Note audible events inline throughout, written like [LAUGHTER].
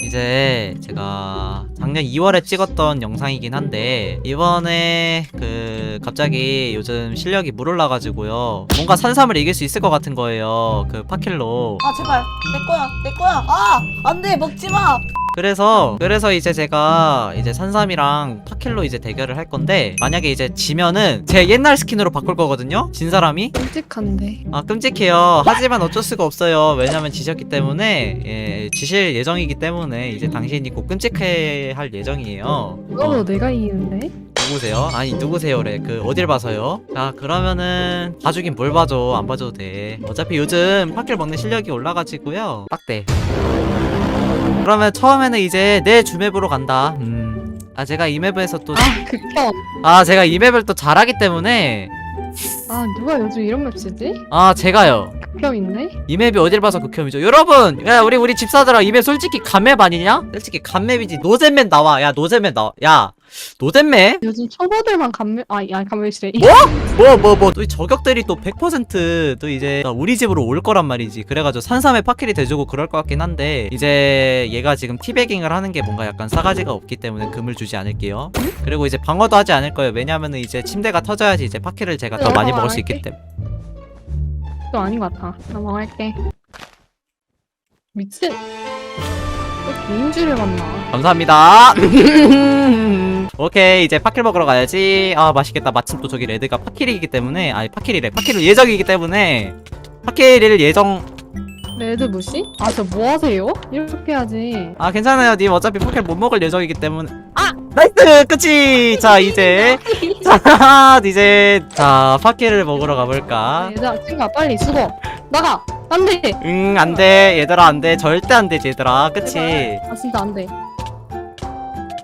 이제 제가 작년 2월에 찍었던 영상이긴 한데 이번에 그 갑자기 요즘 실력이 물 올라가지고요. 뭔가 산삼을 이길 수 있을 것 같은 거예요. 그 파킬로. 아 제발. 내 거야. 내 거야. 아 안돼. 먹지 마 그래서 그래서 이제 제가 이제 산삼이랑 파킬로 이제 대결을 할 건데 만약에 이제 지면은 제 옛날 스킨으로 바꿀 거거든요? 진 사람이? 끔찍한데. 아 끔찍해요. 하지만 어쩔 수가 없어요. 왜냐면 지셨기 때문에 예, 지실 예정이기 때문에 이제 당신이 꼭 끔찍해 할 예정이에요. 어, 내가 이기는데? 누구세요? 아니 누구세요래? 그 어딜 봐서요? 자 그러면은 봐주긴 뭘 봐줘. 안 봐줘도 돼. 어차피 요즘 파킬 먹는 실력이 올라가지고요. 빡대 그러면 처음에는 이제 내 주맵으로 간다 음. 아 제가 이 맵에서 또 아 극혐. 아 제가 이 맵을 또 잘하기 때문에 아 누가 요즘 이런 맵 쓰지? 아 제가요 극혐인데? 이 맵이 어딜 봐서 극혐이죠? 여러분! 야 우리 우리 집사들아 이 맵 솔직히 간맵 아니냐? 솔직히 간맵이지. 노잼맵 나와. 야 노잼맵 나와. 야 노잼맵? 요즘 초보들만 감맵 아야 감맵이래. 뭐? 뭐뭐또이 저격들이 또 100%또 이제 우리 집으로 올 거란 말이지. 그래가지고 산삼에 파킬이 돼주고 그럴 것 같긴 한데 이제 얘가 지금 티베깅을 하는 게 뭔가 약간 싸가지가 없기 때문에 금을 주지 않을게요. 그리고 이제 방어도 하지 않을 거예요. 왜냐면은 이제 침대가 터져야지 이제 파킬을 제가 더 많이 먹을 수 있기 때문에 또 아닌 것 같아. 나 망할게. 미친. 왜 개인주를 만나? 감사합니다. [LAUGHS] 오케이 이제 파킬 먹으러 가야지. 아 맛있겠다. 마침 또 저기 레드가 파킬이기 때문에 아니 파킬이래. 파킬을 예정이기 때문에 파킬을 예정. 레드 무시? 아 저 뭐 하세요? 이렇게 해야지. 아 괜찮아요. 님 어차피 파킬 못 먹을 예정이기 때문에. 아 나이스 끝이. 자 이제 [LAUGHS] 자 이제 자 파킬을 먹으러 가볼까. 얘들아 친구야 빨리 죽어. 나가. 안돼. 응 안돼 얘들아 안돼 절대 안돼 얘들아 끝이. 아 진짜 안돼.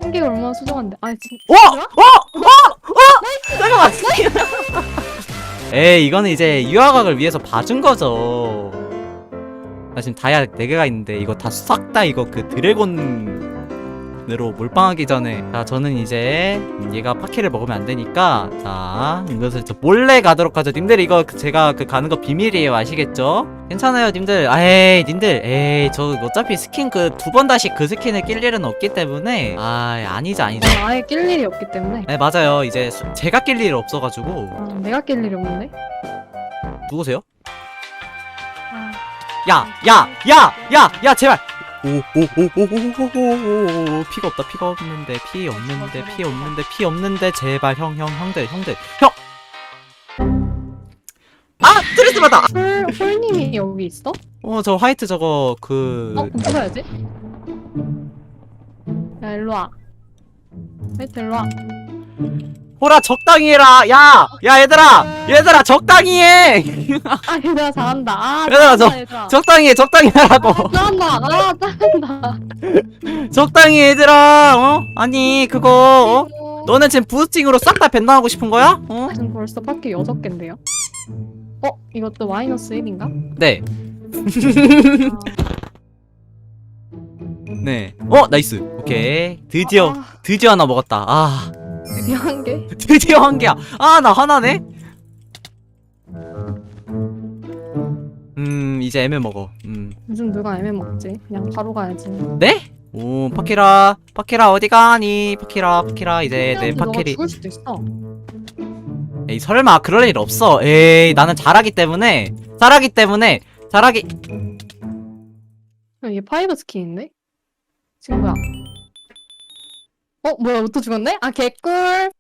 한 개가 얼마나 소중한데. 아 진. 어! 어! 어! 어! 잠깐만. [LAUGHS] 에이 이거는 이제 유화각을 위해서 봐준 거죠. 나 지금 다이아 4개가 있는데 이거 다 싹 다 이거 그 드래곤 으로 몰빵하기 전에 자 저는 이제 얘가 파키를 먹으면 안 되니까 자 이것을 저 몰래 가도록 하죠. 님들 이거 그 제가 그 가는 거 비밀이에요. 아시겠죠? 괜찮아요 님들? 에이 님들. 에이 저 어차피 스킨 그 두 번 다시 그 스킨을 낄 일은 없기 때문에 아 아니죠 아니죠. 난 아예 낄 일이 없기 때문에. 네 맞아요. 이제 수- 제가 낄 일이 없어가지고. 아, 내가 낄 일이 없는데. 누구세요? 아, 야 야 야 야 야 제발 오오오오오오오오 피가 없다 피가 없는데 피 없는데 피 없는데 피 없는데 제발 형 형 형들 형들 형 아 스트레스 받아 홀 홀님이 여기 있어? 어 저 화이트 저거 그 어, 그럼 풀어야지. 야, 일로 와. 하여튼 일로 와. 호라 적당히 해라 야야 얘들아 얘들아 적당히 해 아, 얘들아 잘한다. 아, 얘들아, 잘한다, 얘들아. 적당히 해 적당히 하라고 아, 잘한다. 아, 잘한다. 적당히 해, 얘들아 어 아니 그거 어 너는 지금 부스팅으로 싹 다 벤당하고 싶은 거야? 어? 지금 벌써 밖에 여섯 개인데요. 어, 이것도 마이너스 1인가? 네. 네. 어, 나이스. 오케이. 드디어, 아, 드디어 하나 먹었다. 아, 드디어 한 개. [LAUGHS] 드디어 한 개야. 아, 나 하나네? 음, 이제 애매 먹어. 음. 요즘 누가 애매 먹지? 그냥 바로 가야지. 네? 오, 파키라. 파키라, 어디 가니? 파키라, 파키라. 이제 내 너가 파키리. 죽을 수도 있어. 에이, 설마 그럴 일 없어. 에이, 나는 잘하기 때문에. 잘하기 때문에. 잘하기. 야, 얘 파이브 스킨인데? 친구야. 어, 뭐야, 또 죽었네? 아, 개꿀.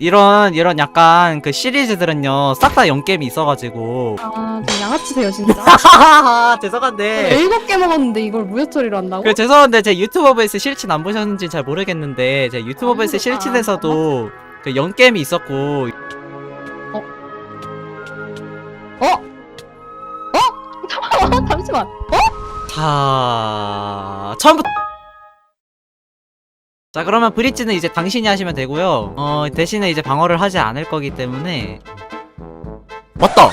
이런, 이런 약간 그 시리즈들은요, 싹다 영게임이 있어가지고. 아, 좀 양아치세요, 진짜. 하하하 [LAUGHS] 죄송한데 일곱 개 먹었는데 이걸 무효 처리로 한다고? 그 죄송한데 제 유튜브 베이스 실친 안 보셨는지 잘 모르겠는데 제 베이스 아, 실친에서도 그 영게임이 있었고 [LAUGHS] 잠시만. 자 처음부터 자 그러면 브릿지는 이제 당신이 하시면 되고요. 어 대신에 이제 방어를 하지 않을 거기 때문에. 맞다! 어,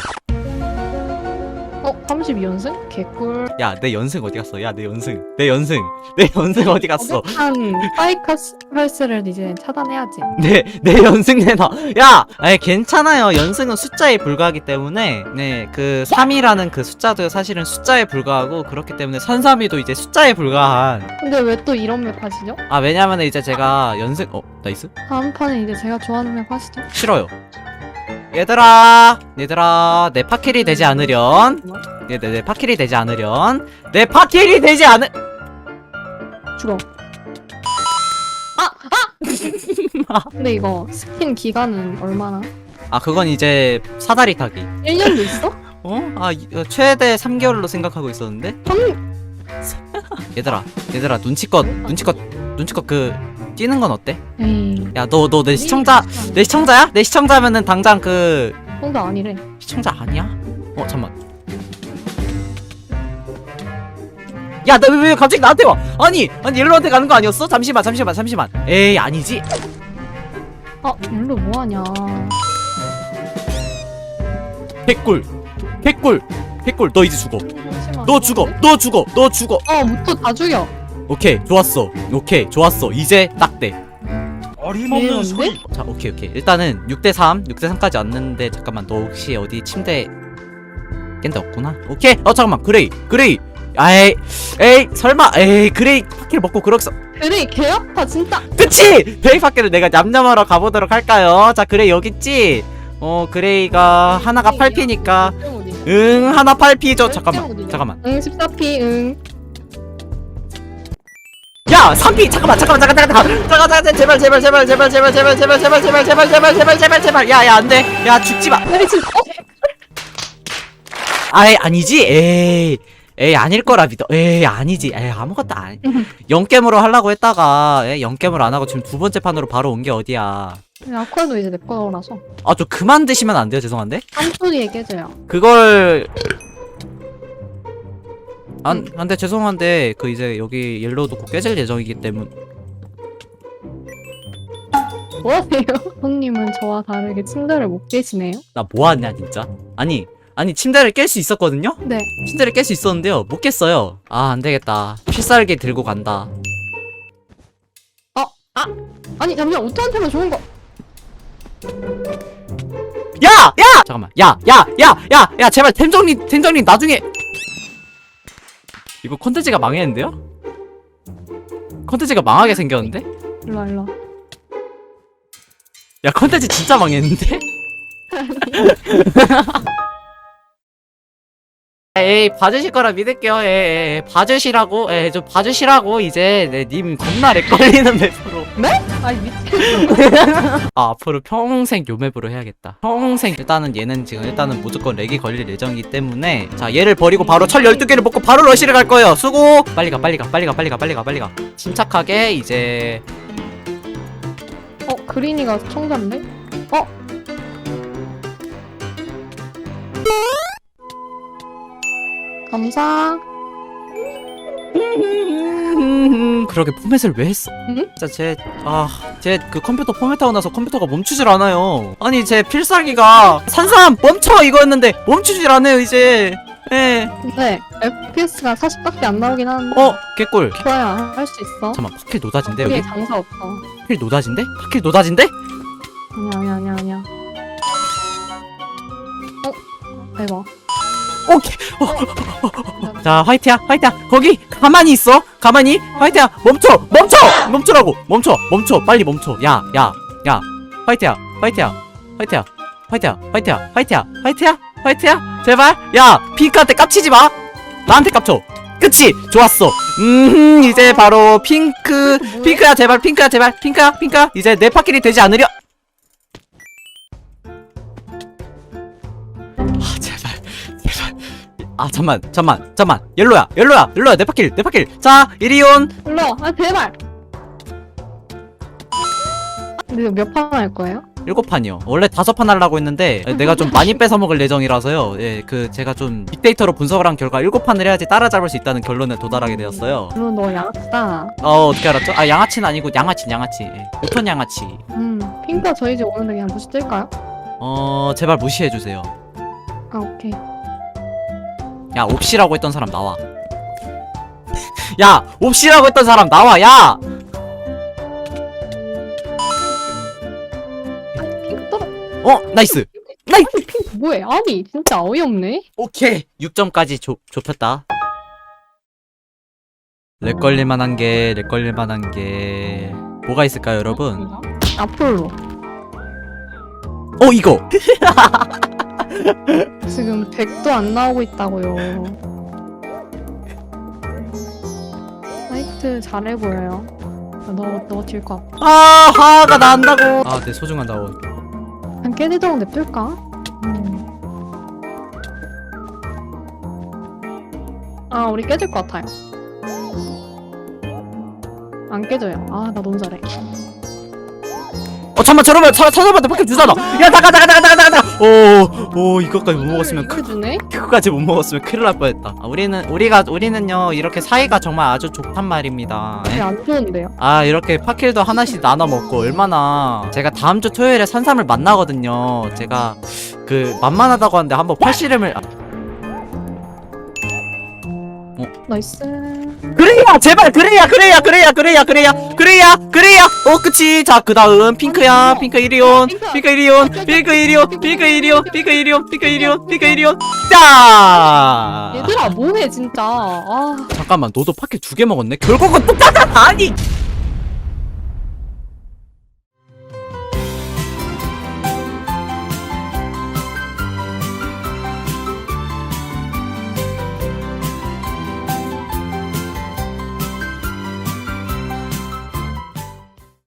32연승? 개꿀. 야 내 연승 어디 갔어 야 내 연승 내 연승 내 연승 어디 갔어 한 파이커스를 이제 차단해야지. 내, 내 연승 내놔. 야! 아니, 괜찮아요. 연승은 숫자에 불과하기 때문에, 네, 그, 3이라는 그 숫자도 사실은 숫자에 불과하고, 그렇기 때문에 선삼이도 이제 숫자에 불과한. 근데 왜 또 이런 맵 하시죠? 아, 왜냐면 이제 제가 연승, 어, 나이스? 다음 판에 이제 제가 좋아하는 맵 하시죠? 싫어요. 얘들아, 얘들아, 내 파킬이 되지 않으련, 내, 내, 내 파킬이 되지 않으련, 내 파킬이 되지 않으, 죽어. 아! 아! [LAUGHS] 근데 이거 스킨 기간은 얼마나? 아, 그건 이제 사다리 타기. 1년도 있어? 어? 아, 이- 어, 최대 3개월로 생각하고 있었는데? 얘들아, 얘들아, 눈치껏, 눈치껏, 눈치껏 그, 뛰는 건 어때? 에이. 야, 너, 너 내 시청자, 내 시청자야? 내 시청자면은 당장 그, 형도 아니래. 시청자 아니야? 어, 잠만. 야, 너왜 갑자기 나한테 와? 아니, 아니, 옐로한테 가는 거 아니었어? 잠시만, 잠시만, 잠시만. 에이, 아니지. 아, 일로 뭐 하냐. 개꿀, 개꿀, 개꿀. 너 이제 죽어. 너 죽어, 너 죽어, 너 죽어. 어, 무토 다 죽여. 오케이, 좋았어. 오케이, 좋았어. 이제 딱 돼. 어림없는? 소리. 자, 오케이, 오케이. 일단은 6대3, 6대3까지 왔는데, 잠깐만, 너 혹시 어디 침대 깬데 없구나? 오케이, 어, 잠깐만, 그레이, 그레이. 아이, 에이, 설마, 에이, 그레이 파키를 먹고 그러겠어. 그래, 개 아파, 진짜. 그치! 그레이 파키를 내가 냠냠하러 가보도록 할까요? 자, 그레이 여기 있지? 어, 그레이가 하나가 8피니까. 응, 하나 8피죠. 잠깐만, 잠깐만. 응, 14피, 응. 야, 3피! 잠깐만, 잠깐만, 잠깐, 잠깐, 잠깐, 잠깐, 잠깐, 제발, 제발, 제발, 제발, 제발, 제발, 제발, 제발, 제발, 제발, 제발, 제발, 제발, 제발, 야, 야, 안 돼. 야, 죽지 마. 어? 아이 아니지 에이 에이 아닐 거라 믿어 에이 아니지 에이 아무것도 아니 영겜으로 하려고 했다가 에이 영겜으로 안 하고 지금 두 번째 판으로 바로 온 게 어디야 아쿠아도 이제 내 거라서. 아좀 그만 드시면 안 돼요 죄송한데 한소리에 깨져요. 그걸 안 안돼 죄송한데 그 이제 여기 옐로우도 곧 깨질 예정이기 때문 뭐하세요? [LAUGHS] 형님은 저와 다르게 침대를 못 깨시네요? 나 뭐하냐 진짜 아니 아니 침대를 깰 수 있었거든요 네. 침대를 깰 수 있었는데요 못 깼어요 아 안되겠다 필살기 들고 간다 아니, 잠시만, 오토한테만 좋은 거. 야! 야! 잠깐만. 야! 야! 야! 야! 야! 제발 템 정리 템 정리 나중에 이거 콘텐츠가 망했는데요? 콘텐츠가 망하게 생겼는데? 일로 와, 일로 와. 야 콘텐츠 진짜 망했는데? [LAUGHS] [LAUGHS] 에이 봐주실 거라 믿을게요. 에이, 에이 봐주시라고 에이 좀 봐주시라고 이제 네, 님 겁나 렉 걸리는 맵으로. 아니, 미친. 아 앞으로 평생 요 맵으로 해야겠다. 평생. 일단은 얘는 지금 일단은 무조건 렉이 걸릴 예정이기 때문에. 자 얘를 버리고 바로 철 12개를 먹고 바로 러시를 갈 거예요. 수고! 빨리 가 빨리 가 빨리 가 빨리 가 빨리 가 빨리 가. 침착하게 이제. 어, 그린이가 청자인데? 어? 감사. [LAUGHS] 그러게 포맷을 왜 했어? 응? 진짜 제, 아, 제 그 컴퓨터 포맷하고 나서 컴퓨터가 멈추질 않아요. 아니, 제 필살기가 산삼 멈춰 이거였는데 멈추질 않아요, 이제. 예. 근데 FPS가 40밖에 안 나오긴 하는데. 어, 개꿀. 좋아야, 할 수 있어. 잠깐만, 파킬 노다진데, 여기? 장사 없어. 파킬 노다진데? 파킬 노다진데? 아니야, 아니야, 아니야, 아니야. 어? 대박. 오케이. 자, 화이트야, 화이트야. 거기 가만히 있어. 가만히. 화이트야, 멈춰, 멈춰, 멈추라고. 멈춰, 멈춰, 빨리 멈춰. 야, 야, 야. 화이트야, 화이트야, 화이트야, 화이트야, 화이트야, 화이트야, 화이트야, 화이트야. 제발. 야, 핑크한테 깝치지 마. 나한테 깝쳐. 그치? 좋았어. 음, 이제 바로 핑크. 핑크야, 제발, 핑크야, 제발, 핑크야, 핑크야. 이제 내 파킬이 되지 않으려. 아, 잠만, 잠만, 잠만. 옐로야, 옐로야, 옐로야, 내 파킬, 내 파킬. 자, 이리온. 일로 아, 제발! 근데 몇 판 할 거예요? 일곱 판이요. 원래 다섯 판 하려고 했는데 내가 좀 많이 [LAUGHS] 뺏어 먹을 예정이라서요. 예, 그 제가 좀 빅데이터로 분석을 한 결과 일곱 판을 해야지 따라잡을 수 있다는 결론에 도달하게 되었어요. 물론 너 양아치다. 어, 어떻게 알았죠? 아, 양아치는 아니고 양아치, 양아치. 예, 우턴 양아치. 음, 핑크가 저희 집 오는데 그냥 무시 뜰까요? 어, 제발 무시해 주세요. 아, 오케이. [LAUGHS] 야 옵시라고 했던 사람 나와 야 옵시라고 했던 사람 나와 야 핑크 떨어. 어 나이스 나이스 아니 핑크 뭐해? 아니 진짜 어이없네. 오케이 6점까지 좁, 좁혔다 렉 걸릴만한 게렉 걸릴만한 게 뭐가 있을까요 여러분 아폴로. 어 이거 [LAUGHS] [LAUGHS] 지금 100도 안 나오고 있다고요. 사이트 잘해 보여요. 너너질것 같아. 아 화가 난다고 아 내 소중한 나온 한 깨지도록 냅둘까? 음. 아 우리 깨질 것 같아요. 안 깨져요. 아 나 너무 잘해. 어 잠만 저러면 차, 찾아봤는데 밖에 주잖아 야 나가 나가 나가 나가 나가 오오 이것까지 못 먹었으면 크, 주네? 그거까지 못 먹었으면 큰일 날 뻔했다 아, 우리는 우리가 우리는요 이렇게 사이가 정말 아주 좋단 말입니다 예? 네, 안 좋은데요. 아 이렇게 파킬도 하나씩 나눠 먹고 얼마나 제가 다음 주 토요일에 산삼을 만나거든요 제가 그 만만하다고 하는데 한번 팔씨름을 아, 나이스. 그래야 제발 그래야 그래야 그래야 그래야 그래야 그래야 그래야. 어 그치. 자 그 다음 핑크야 핑크 이리온 핑크. 이리온 핑크 이리온 핑크 이리온 핑크 이리온 핑크 이리온 핑크 이리온. 자! 얘들아 뭐해 진짜. 아. 잠깐만 너도 파킬 두개 먹었네? 결국은 똑같아 아니